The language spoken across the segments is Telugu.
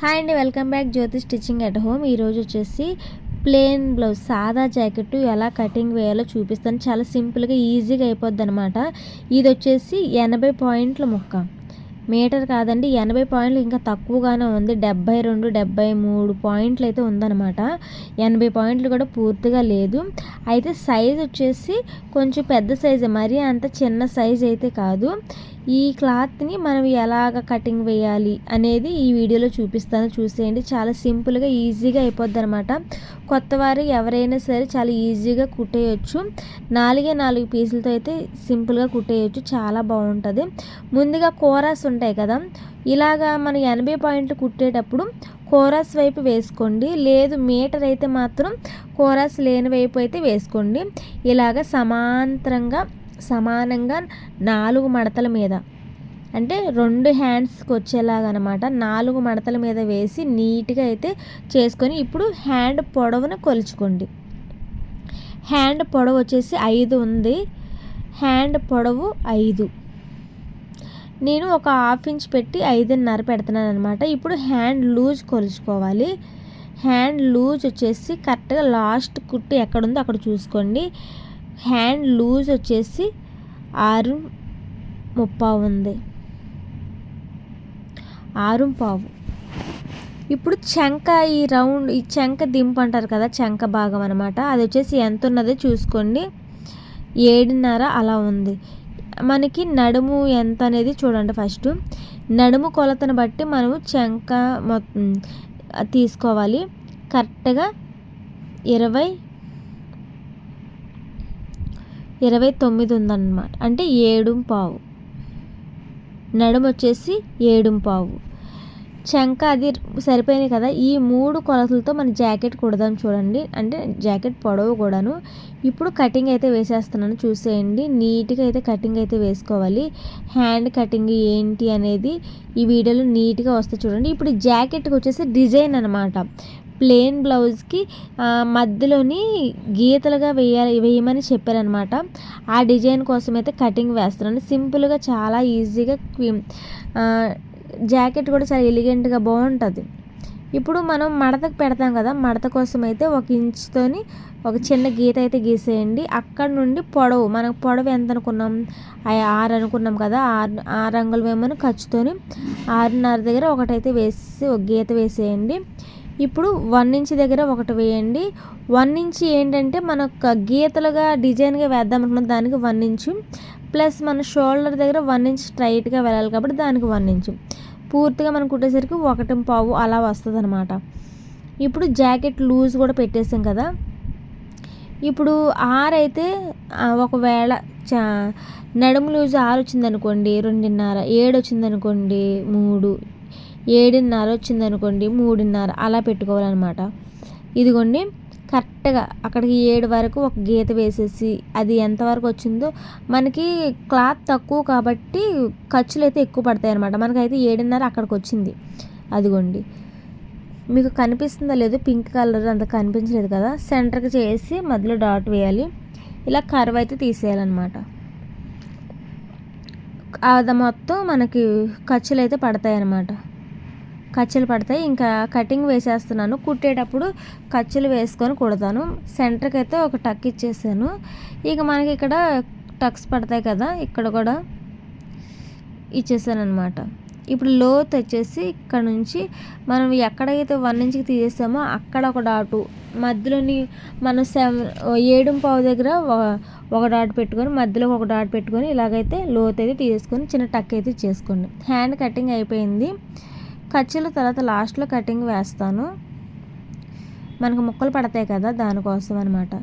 హాయ్ అండి welcome back Jyothi stitching at home. ఈరోజు వచ్చేసి ప్లెయిన్ బ్లౌజ్ సాదా జాకెట్ ఎలా కటింగ్ వేయాలో చూపిస్తాను. చాలా సింపుల్గా ఈజీగా అయిపోద్ది అనమాట ఇది వచ్చేసి ఎనభై పాయింట్ల ముక్క. మీటర్ కాదండి ఎనభై పాయింట్లు ఇంకా తక్కువగానే ఉంది. డెబ్బై రెండు డెబ్బై మూడు పాయింట్లు అయితే ఉందన్నమాట. ఎనభై పాయింట్లు కూడా పూర్తిగా లేదు. అయితే సైజ్ వచ్చేసి కొంచెం పెద్ద సైజు మరీ అంత చిన్న సైజ్ అయితే కాదు. ఈ క్లాత్ని మనం ఎలాగ కటింగ్ వేయాలి అనేది ఈ వీడియోలో చూపిస్తాను. చూసేయండి. చాలా సింపుల్గా ఈజీగా అయిపోద్ది అనమాట కొత్త వారు ఎవరైనా సరే చాలా ఈజీగా కుట్టేయచ్చు. నాలుగే నాలుగు పీసులతో అయితే సింపుల్గా కుట్టేయచ్చు. చాలా బాగుంటుంది. ముందుగా కోరాస్ ఉంటాయి కదా. ఇలాగా మనం ఎనభై పాయింట్లు కుట్టేటప్పుడు కోరాస్ వైపు వేసుకోండి. లేదు మీటర్ అయితే మాత్రం కోరాస్ లేని వైపు అయితే వేసుకోండి. ఇలాగ సమాంతరంగా సమానంగా నాలుగు మడతల మీద అంటే రెండు హ్యాండ్స్కి వచ్చేలాగా అనమాట నాలుగు మడతల మీద వేసి నీట్గా అయితే చేసుకొని ఇప్పుడు హ్యాండ్ పొడవును కొలుచుకోండి. హ్యాండ్ పొడవు వచ్చేసి ఐదు ఉంది. హ్యాండ్ పొడవు ఐదు. నేను ఒక హాఫ్ ఇంచ్ పెట్టి ఐదున్నర పెడుతున్నాను అనమాట ఇప్పుడు హ్యాండ్ లూజ్ కొలుచుకోవాలి. హ్యాండ్ లూజ్ వచ్చేసి కరెక్ట్గా లాస్ట్ కుట్టు ఎక్కడుందో అక్కడ చూసుకోండి. హ్యాండ్ లూజ్ వచ్చేసి ఆరు ముప్పావు ఉంది. ఆరు పావు ఇప్పుడు చెంక ఈ రౌండ్ ఈ చెంక దింపు అంటారు కదా చెంక భాగం అనమాట అది వచ్చేసి ఎంత ఉన్నదో చూసుకోండి. ఏడున్నర అలా ఉంది. మనకి నడుము ఎంత అనేది చూడండి ఫస్ట్ నడుము కొలతను బట్టి మనము చెంక మొత్తం తీసుకోవాలి. కరెక్ట్గా ఇరవై ఇరవై తొమ్మిది ఉందన్నమాట. అంటే ఏడు పావు. నడుము వచ్చేసి ఏడు పావు. చంక అది సరిపోయినాయి కదా ఈ మూడు కొలతలతో మన జాకెట్ కుడదాం చూడండి. అంటే జాకెట్ పొడవు కూడాను. ఇప్పుడు కటింగ్ అయితే వేసేస్తున్నాను చూసేయండి. నీట్గా అయితే కటింగ్ అయితే వేసుకోవాలి. హ్యాండ్ కటింగ్ ఏంటి అనేది ఈ వీడియోలో నీట్గా వస్తే చూడండి. ఇప్పుడు జాకెట్కి వచ్చేసి డిజైన్ అనమాట ప్లెయిన్ బ్లౌజ్కి మధ్యలోని గీతలుగా వేయాలి వేయమని చెప్పారనమాట ఆ డిజైన్ కోసం అయితే కటింగ్ వేస్తున్నాను. సింపుల్గా చాలా ఈజీగా జాకెట్ కూడా చాలా ఎలిగెంట్గా బాగుంటుంది. ఇప్పుడు మనం మడతకు పెడతాం కదా మడత కోసం అయితే ఒక ఇంచుతోని ఒక చిన్న గీత అయితే గీసేయండి. అక్కడ నుండి పొడవు మనకు పొడవు ఎంత అనుకున్నాం? ఆరు అనుకున్నాం కదా ఆరు ఆరు అంగులు వేయమని ఖర్చుతోని ఆరున్నర దగ్గర ఒకటైతే వేసి ఒక గీత వేసేయండి. ఇప్పుడు వన్ ఇంచ్ దగ్గర ఒకటి వేయండి. వన్ ఇంచ్ ఏంటంటే మనకు గీతలుగా డిజైన్గా వేద్దాం అనుకున్న దానికి వన్ ఇంచు. ప్లస్ మన షోల్డర్ దగ్గర వన్ ఇంచ్ స్ట్రైట్గా వెళ్ళాలి కాబట్టి దానికి వన్ ఇంచు. పూర్తిగా మనం కుట్టేసరికి ఒకటి పావు అలా వస్తుంది అనమాట ఇప్పుడు జాకెట్ లూజ్ కూడా పెట్టేసాం కదా. ఇప్పుడు ఆరు అయితే ఒకవేళ చా నడుము లూజ్ ఆరు వచ్చిందనుకోండి రెండున్నర ఏడు వచ్చిందనుకోండి మూడు ఏడున్నర వచ్చిందనుకోండి మూడున్నర అలా పెట్టుకోవాలన్నమాట. ఇదిగోండి కరెక్ట్గా అక్కడికి ఏడు వరకు ఒక గీత వేసేసి అది ఎంతవరకు వచ్చిందో మనకి క్లాత్ తక్కువ కాబట్టి ఖర్చులు అయితే ఎక్కువ పడతాయి అనమాట మనకైతే ఏడున్నర అక్కడికి వచ్చింది. అదిగోండి. మీకు కనిపిస్తుందా లేదు పింక్ కలర్ అంత కనిపించలేదు కదా. సెంటర్కి చేసి మధ్యలో డాట్ వేయాలి. ఇలా కర్వ్ అయితే తీసేయాలన్నమాట. అది మొత్తం మనకి ఖర్చులు అయితే పడతాయి అన్నమాట కచ్చలు పడతాయి. ఇంకా కటింగ్ వేసేస్తున్నాను. కుట్టేటప్పుడు కచ్చలు వేసుకొని కుడతాను. సెంటర్కి అయితే ఒక టక్ ఇచ్చేసాను. ఇక మనకి ఇక్కడ టక్స్ పడతాయి కదా ఇక్కడ కూడా ఇచ్చేసాను అనమాట ఇప్పుడు లోత్ వచ్చేసి ఇక్కడ నుంచి మనం ఎక్కడైతే వన్ ఇంచ్కి తీసేసామో అక్కడ ఒక డాటు. మధ్యలోని మనం సెవెన్ ఏడు పావు దగ్గర ఒక డాట్ పెట్టుకొని మధ్యలో ఒక డాట్ పెట్టుకొని ఇలాగైతే లోత్ అయితే తీసుకొని చిన్న టక్ అయితే చేసుకోండి హ్యాండ్ కటింగ్ అయిపోయింది. ఖర్చులు తర్వాత లాస్ట్లో కటింగ్ వేస్తాను. మనకు ముక్కలు పడతాయి కదా దానికోసం అనమాట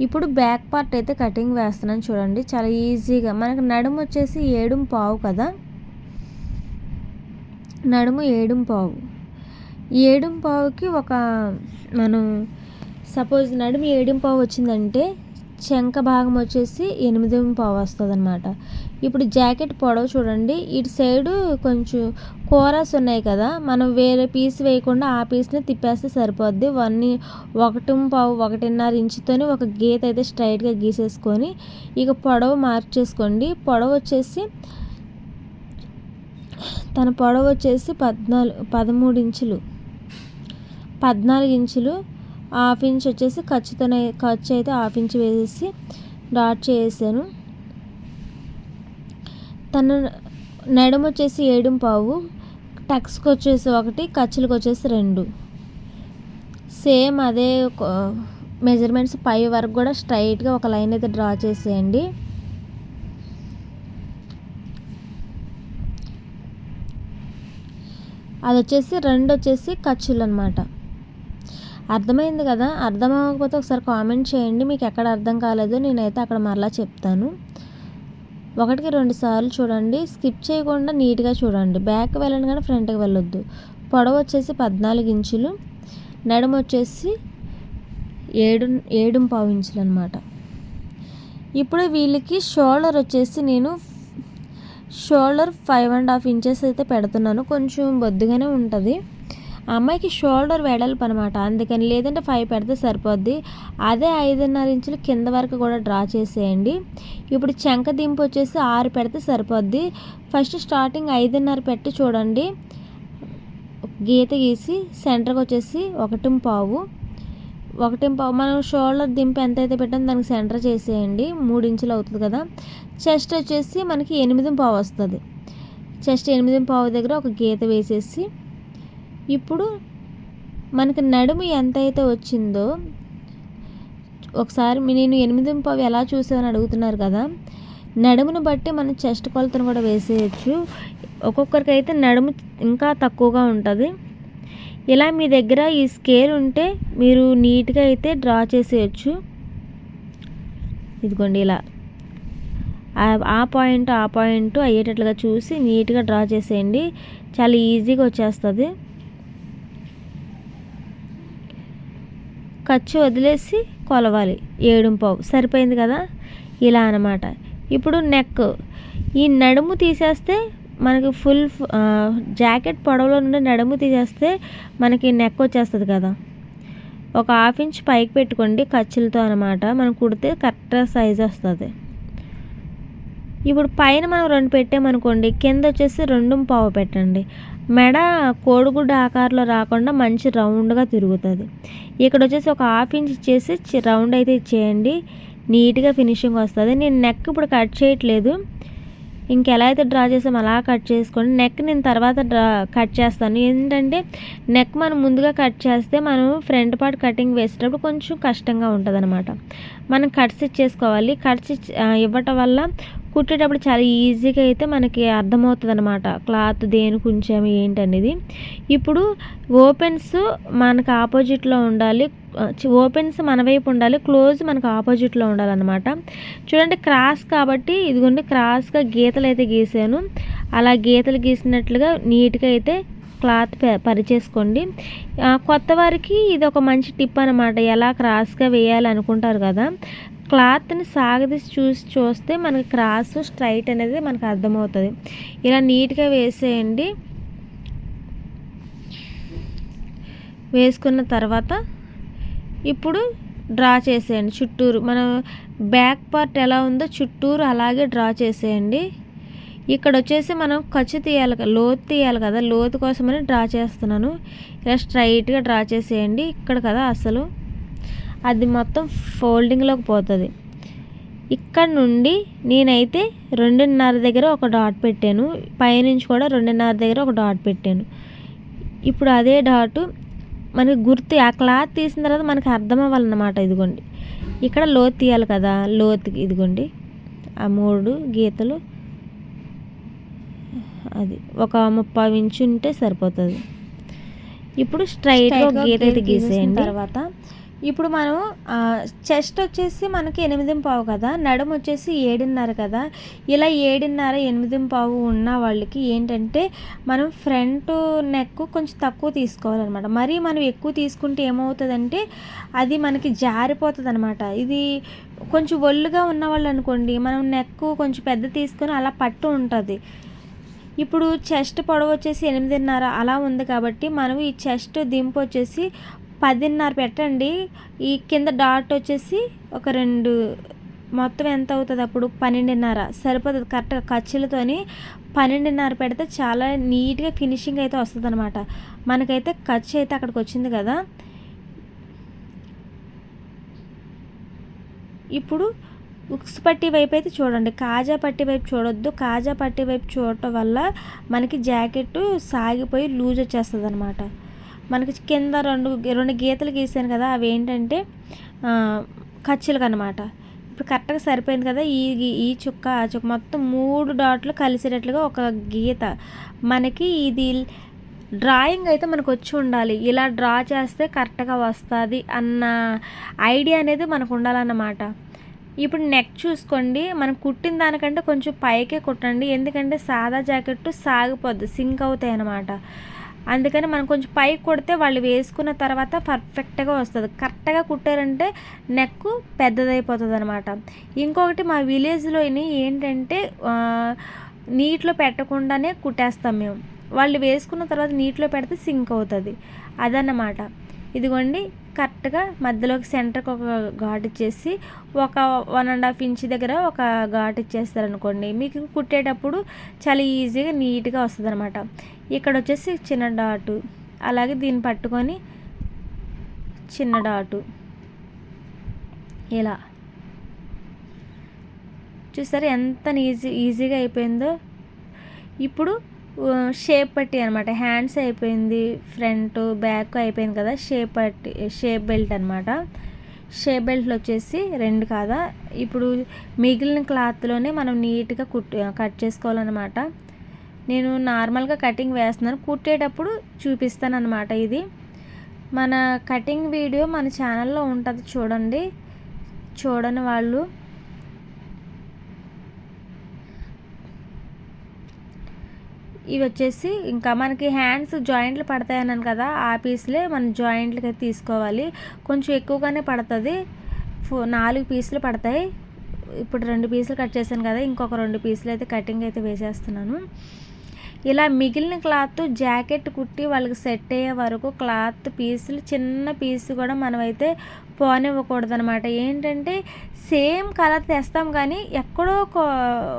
ఇప్పుడు బ్యాక్ పార్ట్ అయితే కటింగ్ వేస్తున్నాను చూడండి. చాలా ఈజీగా మనకు నడుము వచ్చేసి ఏడుం పావు కదా. నడుము ఏడుం పావు. ఏడుం పావుకి ఒక మనం సపోజ్ నడుము ఏడుం పావు వచ్చిందంటే చెంక భాగం వచ్చేసి ఎనిమిది పావు వస్తుంది అనమాట ఇప్పుడు జాకెట్ పొడవు చూడండి. ఇటు సైడు కొంచెం కూరస్ ఉన్నాయి కదా. మనం వేరే పీస్ వేయకుండా ఆ పీస్ని తిప్పేస్తే సరిపోద్ది. వన్ ఒకటి పావు ఒకటిన్నర ఇంచుతోని ఒక గీత అయితే స్ట్రైట్గా గీసేసుకొని ఇక పొడవు మార్చేసుకోండి. పొడవు వచ్చేసి తన పొడవు వచ్చేసి పద్నాలుగు పదమూడు ఇంచులు. పద్నాలుగు ఇంచులు. హాఫ్ ఇంచ్ వచ్చేసి ఖర్చుతో ఖర్చు అయితే హాఫ్ ఇంచ్ వేసేసి డాట్ చేసాను తన నడుము వచ్చేసి ఏడు పావు టక్స్కి వచ్చేసి ఒకటి ఖర్చులకు వచ్చేసి రెండు. సేమ్ అదే మెజర్మెంట్స్ పై వరకు కూడా స్ట్రైట్గా ఒక లైన్ అయితే డ్రా చేసేయండి. అది వచ్చేసి రెండు వచ్చేసి ఖర్చులు అనమాట అర్థమైంది కదా? అర్థం అవ్వకపోతే ఒకసారి కామెంట్ చేయండి మీకు ఎక్కడ అర్థం కాలేదో నేనైతే అక్కడ మరలా చెప్తాను. ఒకటికి రెండు సార్లు చూడండి. స్కిప్ చేయకుండా నీట్గా చూడండి. బ్యాక్ వెళ్ళండి కానీ ఫ్రంట్కి వెళ్ళొద్దు. పొడవు వచ్చేసి పద్నాలుగు ఇంచులు. నడుము వచ్చేసి ఏడు ఏడు పావు ఇంచులు అనమాట ఇప్పుడు వీళ్ళకి షోల్డర్ వచ్చేసి నేను shoulder five and half inches అయితే పెడుతున్నాను. కొంచెం బొద్దుగానే ఉంటుంది. ఆ అమ్మాయికి షోల్డర్ వెడల్పు అనమాట అందుకని లేదంటే ఫైవ్ పెడితే సరిపోద్ది. అదే ఐదున్నర ఇంచులు కింద వరకు కూడా డ్రా చేసేయండి. ఇప్పుడు చెంక దింపు వచ్చేసి ఆరు పెడితే సరిపోద్ది. ఫస్ట్ స్టార్టింగ్ ఐదున్నర పెట్టి చూడండి. గీత గీసి సెంటర్కి వచ్చేసి ఒకటి పావు. ఒకటి పావు. మనం షోల్డర్ దింపు ఎంత అయితే పెట్టామో దానికి సెంటర్ చేసేయండి. మూడు ఇంచులు అవుతుంది కదా. చెస్ట్ వచ్చేసి మనకి ఎనిమిది పావు వస్తుంది. చెస్ట్ ఎనిమిది పావు దగ్గర ఒక గీత వేసేసి ఇప్పుడు మనకి నడుము ఎంత అయితే వచ్చిందో ఒకసారి నేను ఎనిమిది పావు ఎలా చూసామని అడుగుతున్నారు కదా నడుమును బట్టి మనం చెస్ట్ కొలతను కూడా వేసేయచ్చు. ఒక్కొక్కరికి అయితే నడుము ఇంకా తక్కువగా ఉంటుంది. ఇలా మీ దగ్గర ఈ స్కేల్ ఉంటే మీరు నీట్గా అయితే డ్రా చేసేయచ్చు. ఇదిగోండి ఇలా. ఆ పాయింట్ ఆ పాయింట్ అయ్యేటట్లుగా చూసి నీట్గా డ్రా చేసేయండి. చాలా ఈజీగా వచ్చేస్తుంది. ఖర్చు వదిలేసి కొలవాలి. ఏడుంపావు సరిపోయింది కదా? ఇలా అనమాట ఇప్పుడు నెక్ ఈ నడుము తీసేస్తే మనకి ఫుల్ జాకెట్ పొడవులో నుండి నడుము తీసేస్తే మనకి నెక్ వచ్చేస్తుంది కదా? ఒక హాఫ్ ఇంచ్ పైకి పెట్టుకోండి ఖర్చులతో అనమాట మనం కుడితే కరెక్ట్ సైజ్ వస్తుంది. ఇప్పుడు పైన మనం రెండు పెట్టామనుకోండి కింద వచ్చేసి రెండు పావు పెట్టండి. మెడ కోడిగుడ్డ ఆకారంలో రాకుండా మంచి రౌండ్గా తిరుగుతుంది. ఇక్కడ వచ్చేసి ఒక హాఫ్ ఇంచ్ ఇచ్చేసి రౌండ్ అయితే ఇచ్చేయండి. నీట్గా ఫినిషింగ్ వస్తుంది. నేను నెక్ ఇప్పుడు కట్ చేయట్లేదు. ఇంకెలా అయితే డ్రా చేసాం అలా కట్ చేసుకోండి. నెక్ నేను తర్వాత డ్రా కట్ చేస్తాను. ఏంటంటే నెక్ మనం ముందుగా కట్ చేస్తే మనం ఫ్రంట్ పార్ట్ కటింగ్ వేసేటప్పుడు కొంచెం కష్టంగా ఉంటుంది అనమాట మనం కట్స్ ఇచ్చేసుకోవాలి. కట్స్ ఇవ్వటం వల్ల కుట్టేటప్పుడు చాలా ఈజీగా అయితే మనకి అర్థమవుతుంది అనమాట క్లాత్ దేనికి ఉంచాము ఏంటనేది. ఇప్పుడు ఓపెన్స్ మనకు ఆపోజిట్లో ఉండాలి ఓపెన్స్ మన వైపు ఉండాలి క్లోజ్ మనకు ఆపోజిట్లో ఉండాలన్నమాట. చూడండి క్రాస్ కాబట్టి ఇదిగోండి క్రాస్గా గీతలు అయితే గీసాను. అలా గీతలు గీసినట్లుగా నీట్గా అయితే క్లాత్ పరిచేసుకోండి. కొత్త వారికి ఇది ఒక మంచి టిప్ అనమాట ఎలా క్రాస్గా వేయాలి అనుకుంటారు కదా. క్లాత్ని సాగదీసి చూసి చూస్తే మనకి క్రాస్ స్ట్రైట్ అనేది మనకు అర్థమవుతుంది. ఇలా నీట్గా వేసేయండి. వేసుకున్న తర్వాత ఇప్పుడు డ్రా చేసేయండి చుట్టూరు. మనం బ్యాక్ పార్ట్ ఎలా ఉందో చుట్టూరు అలాగే డ్రా చేసేయండి. ఇక్కడ వచ్చేసి మనం ఖర్చు తీయాలి లోతు తీయాలి కదా లోతు కోసమని డ్రా చేస్తున్నాను. ఇలా స్ట్రైట్గా డ్రా చేసేయండి. ఇక్కడ కదా అసలు అది మొత్తం ఫోల్డింగ్లోకి పోతుంది. ఇక్కడ నుండి నేనైతే రెండున్నర దగ్గర ఒక డాట్ పెట్టాను. పైనుంచి కూడా రెండున్నర దగ్గర ఒక డాట్ పెట్టాను. ఇప్పుడు అదే డాటు మనకి గుర్తు ఆ క్లాత్ తీసిన తర్వాత మనకి అర్థం అవ్వాలన్నమాట ఇదిగోండి. ఇక్కడ లోతు తీయాలి కదా లోతు ఇదిగోండి. ఆ మూడు గీతలు అది ఒక ముప్పై ఇంచు ఉంటే సరిపోతుంది. ఇప్పుడు స్ట్రైట్గా గీత అయితే గీసేయండి. తర్వాత ఇప్పుడు మనం చెస్ట్ వచ్చేసి మనకి ఎనిమిది పావు కదా నడుము వచ్చేసి ఏడున్నర కదా. ఇలా ఏడున్నర ఎనిమిది పావు ఉన్న వాళ్ళకి ఏంటంటే మనం ఫ్రంట్ నెక్ కొంచెం తక్కువ తీసుకోవాలన్నమాట. మరీ మనం ఎక్కువ తీసుకుంటే ఏమవుతుందంటే అది మనకి జారిపోతుంది అనమాట ఇది కొంచెం ఒళ్ళుగా ఉన్న వాళ్ళు అనుకోండి మనం నెక్ కొంచెం పెద్ద తీసుకొని అలా పట్టు ఉంటుంది. ఇప్పుడు చెస్ట్ పొడవు వచ్చేసి ఎనిమిదిన్నర అలా ఉంది కాబట్టి మనం ఈ చెస్ట్ దింపు వచ్చేసి పదిన్నర పెట్టండి. ఈ కింద డాట్ వచ్చేసి ఒక రెండు మొత్తం ఎంత అవుతుంది అప్పుడు? పన్నెండున్నర. సరిపోతుంది. కరెక్ట్గా ఖర్చులతోని పన్నెండున్నర పెడితే చాలా నీట్గా ఫినిషింగ్ అయితే వస్తుంది అనమాట మనకైతే ఖర్చు అయితే అక్కడికి వచ్చింది కదా. ఇప్పుడు ఉక్స్ పట్టి వైపు అయితే చూడండి. కాజా పట్టి వైపు చూడొద్దు. కాజా పట్టి వైపు చూడటం వల్ల మనకి జాకెట్ సాగిపోయి లూజ్ వచ్చేస్తుంది అనమాట మనకి కింద రెండు రెండు గీతలు గీసాను కదా అవి ఏంటంటే ఖర్చులకు అనమాట ఇప్పుడు కరెక్ట్గా సరిపోయింది కదా ఈ ఈ చుక్క ఆ చుక్క. మొత్తం మూడు డాట్లు కలిసేటట్లుగా ఒక గీత. మనకి ఇది డ్రాయింగ్ అయితే మనకు వచ్చి ఉండాలి. ఇలా డ్రా చేస్తే కరెక్ట్గా వస్తుంది అన్న ఐడియా అనేది మనకు ఉండాలన్నమాట ఇప్పుడు నెక్ చూసుకోండి. మనం కుట్టిన దానికంటే కొంచెం పైకే కుట్టండి. ఎందుకంటే సాదా జాకెట్ సాగిపోద్ది సింక్ అవుతాయి అన్నమాట అందుకని మనం కొంచెం పైకి కొడితే వాళ్ళు వేసుకున్న తర్వాత పర్ఫెక్ట్గా వస్తుంది. కరెక్ట్గా కుట్టారంటే నెక్ పెద్దదైపోతుంది అనమాట ఇంకొకటి మా విలేజ్లోని ఏంటంటే నీటిలో పెట్టకుండానే కుట్టేస్తాం మేము. వాళ్ళు వేసుకున్న తర్వాత నీటిలో పెడితే సింక్ అవుతుంది. అదన్నమాట. ఇదిగోండి కరెక్ట్గా మధ్యలోకి సెంటర్కి ఒక ఘాట్ ఇచ్చేసి ఒక వన్ అండ్ హాఫ్ ఇంచ్ దగ్గర ఒక ఘాట్ ఇచ్చేస్తారనుకోండి మీకు కుట్టేటప్పుడు చాలా ఈజీగా నీట్గా వస్తుంది అనమాట ఇక్కడ వచ్చేసి చిన్న డాటు అలాగే దీన్ని పట్టుకొని చిన్న డాటు ఇలా. చూసారు ఎంత ఈజీ ఈజీగా అయిపోయిందో? ఇప్పుడు షేప్ పట్టి అనమాట హ్యాండ్స్ అయిపోయింది ఫ్రంట్ బ్యాక్ అయిపోయింది కదా షేప్ పట్టి షేప్ బెల్ట్ అనమాట షేప్ బెల్ట్లు వచ్చేసి రెండు కాదా? ఇప్పుడు మిగిలిన క్లాత్లోనే మనం నీట్గా కుట్ కట్ చేసుకోవాలన్నమాట. నేను నార్మల్గా కటింగ్ వేస్తున్నాను. కుట్టేటప్పుడు చూపిస్తాను అనమాట ఇది. మన కటింగ్ వీడియో మన ఛానల్లో ఉంటుంది చూడండి. చూడని వాళ్ళు ఇవి వచ్చేసి ఇంకా మనకి హ్యాండ్స్ జాయింట్లు పడతాయి అన్నాను కదా ఆ పీస్లే మన జాయింట్లకి తీసుకోవాలి. కొంచెం ఎక్కువగానే పడుతుంది. ఫో నాలుగు పీసులు పడతాయి. ఇప్పుడు రెండు పీసులు కట్ చేశాను కదా ఇంకొక రెండు పీసులు అయితే కటింగ్ అయితే వేసేస్తున్నాను. ఇలా మిగిలిన క్లాత్ జాకెట్ కుట్టి వాళ్ళకి సెట్ అయ్యే వరకు క్లాత్ పీసులు చిన్న పీసు కూడా మనమైతే పోనివ్వకూడదు అనమాట ఏంటంటే సేమ్ కలర్ తెస్తాం కానీ ఎక్కడో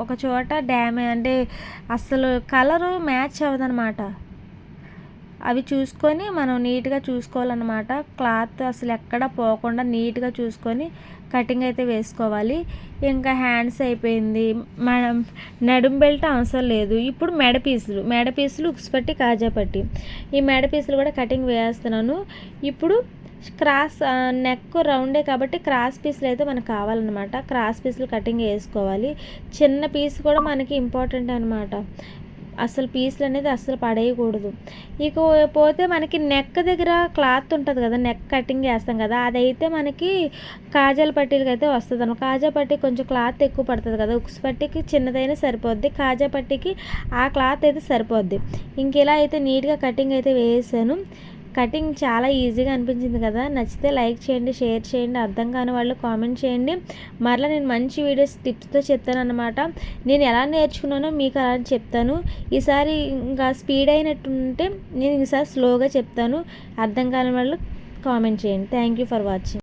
ఒక చోట డ్యామే అంటే అసలు కలరు మ్యాచ్ అవ్వదనమాట అవి చూసుకొని మనం నీట్గా చూసుకోవాలన్నమాట. క్లాత్ అసలు ఎక్కడ పోకుండా నీట్గా చూసుకొని కటింగ్ అయితే వేసుకోవాలి. ఇంకా హ్యాండ్స్ అయిపోయింది. మనం నడుం బెల్ట్ అవసరం లేదు. ఇప్పుడు మెడ పీసులు. మెడ పీసులు ఉక్సుపట్టి కాజాపట్టి ఈ మెడ పీసులు కూడా కటింగ్ వేస్తున్నాను. ఇప్పుడు క్రాస్ నెక్ రౌండే కాబట్టి క్రాస్ పీసులు అయితే మనకు కావాలన్నమాట. క్రాస్ పీసులు కటింగ్ వేసుకోవాలి. చిన్న పీస్ కూడా మనకి ఇంపార్టెంట్ అనమాట అసలు పీసులు అనేది అస్సలు పడేయకూడదు. ఇక పోతే మనకి నెక్ దగ్గర క్లాత్ ఉంటుంది కదా నెక్ కటింగ్ చేస్తాం కదా అదైతే మనకి కాజాల పట్టీలకి అయితే వస్తుంది అనమాట కాజా పట్టీ కొంచెం క్లాత్ ఎక్కువ పడుతుంది కదా ఉక్స్ పట్టీకి చిన్నదైనా సరిపోద్ది కాజా పట్టీకి ఆ క్లాత్ అయితే సరిపోద్ది. ఇంక ఇలా అయితే నీట్గా కటింగ్ అయితే వేసాను. కటింగ్ చాలా ఈజీగా అనిపించింది కదా. నచ్చితే లైక్ చేయండి షేర్ చేయండి అర్థం కాని వాళ్ళు కామెంట్ చేయండి. మరలా నేను మంచి వీడియోస్ టిప్స్తో చెప్తాను అనమాట నేను ఎలా నేర్చుకున్నానో మీకు అలా చెప్తాను. ఈసారి ఇంకా స్పీడ్ అయినట్టుంటే నేను ఈసారి స్లోగా చెప్తాను. అర్థం కాని వాళ్ళు కామెంట్ చేయండి. Thank you for watching